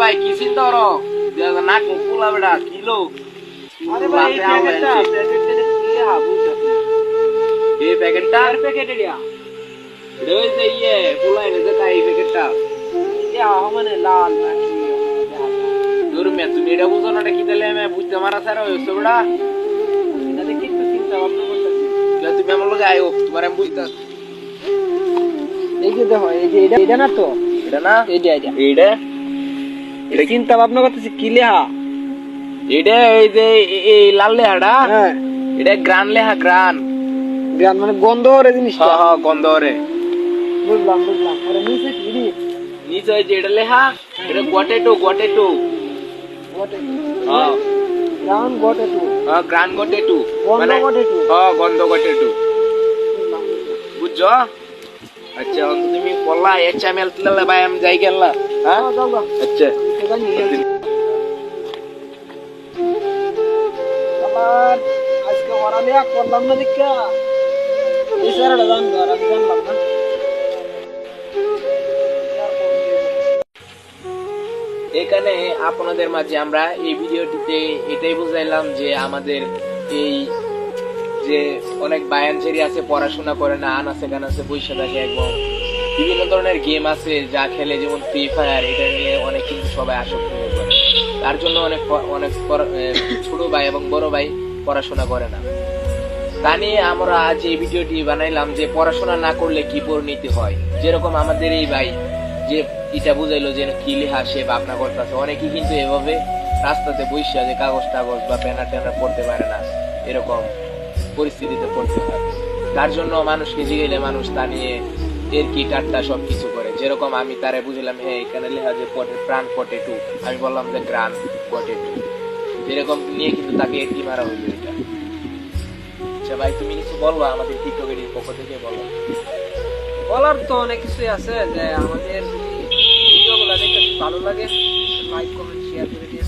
ভাই কি চিন্তা করো? নাক মুখ পোলা বেড়া কিলো আরে ভাই এই প্যাকেটটা প্যাকেটটা কি হাবু এই প্যাকেটটা? চার প্যাকেট এরিয়া এটা? ওই যে ইয়ে পোলা এনে যে তাই প্যাকেটটা। এ হাওয়া মানে লাল নাকি দূর মে তুমি এটা বুঝো না কি দিলে আমি বুঝতে মারা স্যার হয়েছে বেড়া এটা দেখে একটু চিন্তা ভাবনা করতেছি। তুমি আমার লগে আয়ো তোমার আমি বুঝতে এই যে দেখো এই যে এটা এটা না তো? এটা না? এটা এটা চিন্তা ভাবনা করতেছি কি লেহা এটা এই যে এই লাল লেহাটা হ্যাঁ। এটা গ্রান লেহা গ্রান। গ্রান মানে গন্ধ ওরে জিনিসটা। হ হ গন্ধ রে বুঝলাম বুঝলাম। আরে নিচে কি রে? নিচে ওই যে এটা লেহা এটা গটেটো গটেটো। গটে হ্যাঁ। গ্রান গটে হ্যাঁ গ্রান গটেটো। গন্ধ মানে হ্যাঁ গন্ধ গটেটো। বুঝছ? আচ্ছা তুমি বললা এচ্ছা মেল তুলে ভাই আমি যাই গেল হ্যাঁ গা। আচ্ছা। এখানে আপনাদের মাঝে আমরা এই ভিডিওটিতে এটাই বুঝাইলাম যে আমাদের এই যে অনেক বায়ানচেরি আছে, পড়াশোনা করে না আনাসে কানাসে বসে থাকে এবং বিভিন্ন ধরনের গেম আছে যা খেলে যেমন ফ্রি ফায়ার এটা নিয়ে অনেক কিন্তু সবাই আসক্ত হয়ে পড়ে। তার জন্য অনেক অনেক ছোট ভাই এবং বড় ভাই পড়াশোনা করে না। তা নিয়ে আমরা আজ এই ভিডিওটি বানাইলাম যে পড়াশোনা না করলে কি পরিণতি হয়। যেরকম আমাদের এই ভাই যে এটা বুঝাইলো যে কি লেখা সে ভাবনা করতেছে। অনেকেই কিন্তু এভাবে রাস্তাতে বসে যে কাগজ টাগজ বা ব্যানার ট্যানার পড়তে পারে না। এরকম পরিস্থিতিতে পড়তে হয়। তার জন্য মানুষকে জিগেলে মানুষ তা নিয়ে এর কি টাট্টা সব কিছু করে? যেরকম আমি তারে বুঝলাম হ্যাঁ এখানে লেখা যে পটে প্রাণ পটে টু আমি বললাম যে গ্রান পটে টু এরকম নিয়ে কিন্তু তাকে এটি মারা হইল এটা। আচ্ছা ভাই তুমি কিছু বলব আমাদের টিকটকের পক্ষ থেকে? বলো। বলার তো অনেক কিছুই আছে যে আমাদের ভিডিওগুলো দেখতে ভালো লাগে লাইক কমেন্ট শেয়ার করে দিন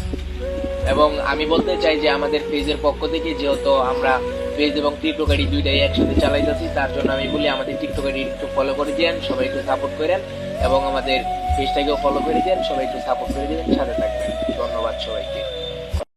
এবং আমি বলতে চাই যে আমাদের পেজের পক্ষ থেকে যেহেতু আমরা পেজ এবং টিকটক আইডি দুইটাই একসাথে চালাইতেছি। তার জন্য আমি বলি, আমাদের টিকটক আইডি একটু ফলো করে দেন সবাই একটু সাপোর্ট করেন এবং আমাদের পেজটাকেও ফলো করে দেন সবাই একটু সাপোর্ট করে দেবেন, সাথে থাকবেন। ধন্যবাদ সবাইকে।